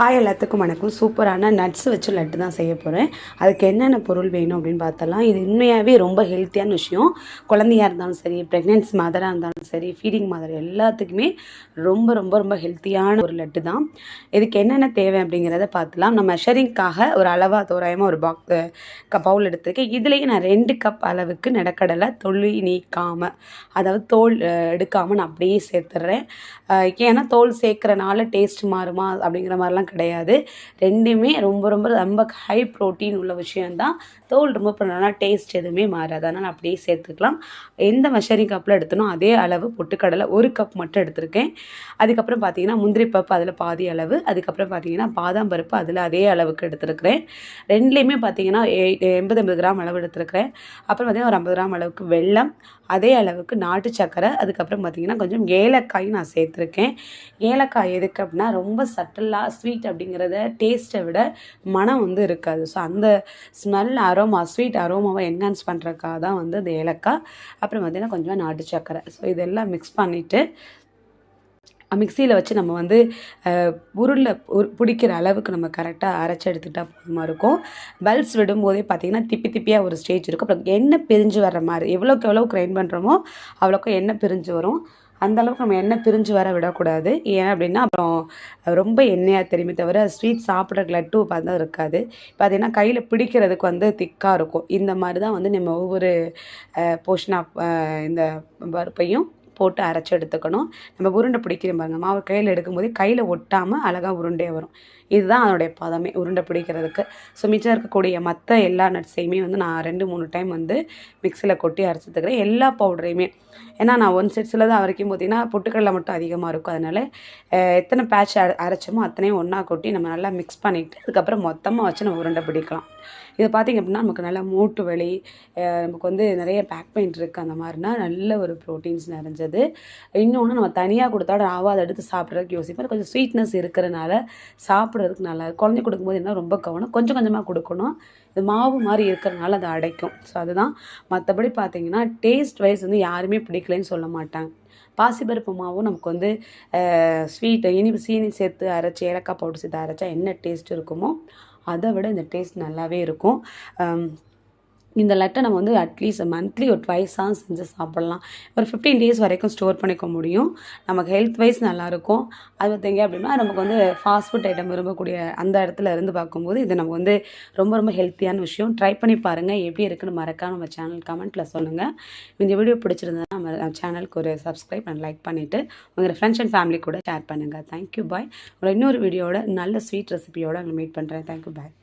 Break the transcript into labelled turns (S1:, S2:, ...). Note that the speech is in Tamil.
S1: ஹாய் எல்லாத்துக்கும் வணக்கம். சூப்பரான நட்ஸ் வச்சு லட்டு தான் செய்ய போகிறேன் அதுக்கு என்னென்ன பொருள் வேணும் அப்படின்னு பார்த்தலாம் இது உண்மையாகவே ரொம்ப ஹெல்த்தியான விஷயம். குழந்தையா இருந்தாலும் சரி ப்ரெக்னென்சி மதராக இருந்தாலும் சரி ஃபீடிங் மதர் எல்லாத்துக்குமே ரொம்ப ரொம்ப ரொம்ப ஹெல்த்தியான ஒரு லட்டு தான். இதுக்கு என்னென்ன தேவை அப்படிங்கிறத பார்த்துலாம் நான் மெஷரிங்க்காக ஒரு அளவாக தோராயமாக ஒரு பாக் பவுல் எடுத்திருக்கேன். இதுலேயே நான் ரெண்டு கப் அளவுக்கு நிலக்கடலை தொழில் நீக்காமல் அதாவது தோல் எடுக்காமல் நான் அப்படியே சேர்த்துட்றேன். ஏன்னா தோல் சேர்க்குறனால டேஸ்ட் மாறுமா அப்படிங்கிற மாதிரிலாம் கிடையாது. ரெண்டுமே ரொம்ப ரொம்ப ரொம்ப ஹை ப்ரோட்டீன் உள்ள விஷயம்தான். தோல் ரொம்ப பண்ணனா டேஸ்ட் எதுவுமே மாறாது. அதனால் அப்படியே சேர்த்துக்கலாம். எந்த மெஷரிங் கப்பில் எடுத்தனோ அதே அளவு பொட்டுக்கடலை ஒரு கப் மட்டும் எடுத்திருக்கேன். அதுக்கப்புறம் பார்த்தீங்கன்னா முந்திரி பருப்பு அதில் பாதி அளவு. அதுக்கப்புறம் பார்த்தீங்கன்னா பாதாம் பருப்பு அதில் அதே அளவுக்கு எடுத்துருக்கிறேன். ரெண்டுலேயுமே பார்த்தீங்கன்னா எ- எண்பது எண்பது கிராம் அளவு எடுத்துருக்கிறேன். அப்புறம் பார்த்தீங்கன்னா ஒரு ஐம்பது கிராம் அளவுக்கு வெல்லம். அதே அளவுக்கு நாட்டு சக்கரை அதுக்கப்புறம் பார்த்தீங்கன்னா கொஞ்சம் ஏலக்காய் நான் சேர்த்துருக்கேன். ஏலக்காய் எதுக்கு அப்படின்னா ரொம்ப சட்டலாக ஸ்வீட் ஸ்வீட் அப்படிங்கிறத டேஸ்ட்டை விட மனம் வந்து இருக்காது. ஸோ அந்த ஸ்மெல் அரோமா ஸ்வீட் அரோமாவை என்ஹான்ஸ் பண்ணுறக்காக தான் வந்து அந்த ஏலக்காய் அப்புறம் பார்த்திங்கன்னா கொஞ்சமாக நாட்டு சக்கரை ஸோ இதெல்லாம் மிக்ஸ் பண்ணிவிட்டு மிக்சியில் வச்சு நம்ம வந்து உருளில் பிடிக்கிற அளவுக்கு நம்ம கரெக்டாக அரைச்சி எடுத்துக்கிட்டால் போதுமா இருக்கும். பல்ஸ் விடும்போதே பார்த்தீங்கன்னா திப்பி திப்பியாக ஒரு ஸ்டேஜ் இருக்கும். அப்புறம் எண்ணெய் பிரிஞ்சு வர்ற மாதிரி எவ்வளோக்கு எவ்வளோ கிரைண்ட் பண்ணுறோமோ அவ்வளோக்கு எண்ணெய் பிரிஞ்சு வரும். அந்த அளவுக்கு நம்ம எண்ணெய் பிரிஞ்சு வர விடக்கூடாது. ஏன் அப்படின்னா அப்புறம் ரொம்ப எண்ணெயாக தெரியுமே தவிர ஸ்வீட் சாப்பிட்ற லட்டு பார்த்தா இருக்காது. இப்போ பார்த்தீங்கன்னா கையில் பிடிக்கிறதுக்கு வந்து திக்காக இருக்கும். இந்த மாதிரி தான் வந்து நம்ம ஒவ்வொரு போர்ஷன் ஆஃப் இந்த பருப்பையும் போட்டு அரைச்சி எடுத்துக்கணும். நம்ம உருண்டை பிடிக்கிறோம் பாருங்க மாவு கையில் எடுக்கும்போது கையில் ஒட்டாமல் அழகாக உருண்டையாக வரும். இதுதான் அதனுடைய பதமே உருண்டை பிடிக்கிறதுக்கு. ஸோ மிச்சம் இருக்கக்கூடிய மற்ற எல்லா நட்ஸையுமே வந்து நான் ரெண்டு மூணு டைம் வந்து மிக்சியில் கொட்டி அரைச்சிட்டுக்கிறேன் எல்லா பவுடரையுமே ஏன்னா நான் ஒன் செட்ஸில் தான் அரைக்கும் பார்த்தீங்கன்னா பொட்டுக்கடலை மட்டும் அதிகமாக இருக்கும். அதனால் எத்தனை பேட்ச் அரைச்சோமோ அத்தனையும் ஒன்றா கொட்டி நம்ம நல்லா மிக்ஸ் பண்ணிவிட்டு அதுக்கப்புறம் மொத்தமாக வச்சு நம்ம உருண்டை பிடிக்கலாம். இது பார்த்திங்க அப்படின்னா நமக்கு நல்லா மூட்டு வலி நமக்கு வந்து நிறைய பேக் பெயின் இருக்குது அந்த மாதிரினா நல்ல ஒரு ப்ரோட்டீன்ஸ் நிறைஞ்சது. இன்னொன்று நம்ம தனியாக கொடுத்தாட ராவா அதை எடுத்து சாப்பிட்றதுக்கு யோசிப்பேன் கொஞ்சம் ஸ்வீட்னஸ் இருக்கிறனால சாப்பிட்றதுக்கு நல்லா குழந்தை கொடுக்கும்போது என்ன ரொம்ப கவனம்? கொஞ்சம் கொஞ்சமாக கொடுக்கணும். இது மாவு மாதிரி இருக்கிறனால அது அடைக்கும். ஸோ அதுதான். மற்றபடி பார்த்தீங்கன்னா டேஸ்ட் வைஸ் வந்து யாருமே பிடிக்கலைன்னு சொல்ல மாட்டாங்க. பாசிப்பருப்பு மாவும் நமக்கு வந்து ஸ்வீட்டு இனிப்பு சீனி சேர்த்து அரைச்சி ஏலக்காய் பவுடர் சேர்த்து அரைச்சா என்ன டேஸ்ட் இருக்குமோ அதை விட இந்த டேஸ்ட் நல்லாவே இருக்கும். இந்த லெட்டை நம்ம வந்து அட்லீஸ்ட் மந்த்லி ஒரு ட்வைஸாக செஞ்சு சாப்பிட்லாம். ஒரு ஃபிஃப்டீன் டேஸ் வரைக்கும் ஸ்டோர் பண்ணிக்க முடியும். நமக்கு ஹெல்த் வைஸ் நல்லாயிருக்கும் அது பார்த்தீங்க அப்படின்னா நமக்கு வந்து ஃபாஸ்ட் ஃபுட் ஐட்டம் விரும்பக்கூடிய அந்த இடத்துல இருந்து பார்க்கும்போது இது நமக்கு வந்து ரொம்ப ரொம்ப ஹெல்த்தியான விஷயம். ட்ரை பண்ணி பாருங்கள் எப்படி இருக்குன்னு மறக்காம நம்ம சேனல் கமெண்ட்டில் சொல்லுங்கள் இந்த வீடியோ பிடிச்சிருந்தா நம்ம சேனலுக்கு ஒரு சப்ஸ்கிரைப் அண்ட் லைக் பண்ணிவிட்டு உங்கள் ஃப்ரெண்ட்ஸ் அண்ட் ஃபேமிலி கூட ஷேர் பண்ணுங்கள் தேங்க்யூ பாய் ஒரு இன்னொரு வீடியோட நல்ல ஸ்வீட் ரெசிபியோட உங்களை மீட் பண்ணுறேன் தேங்க்யூ பாய்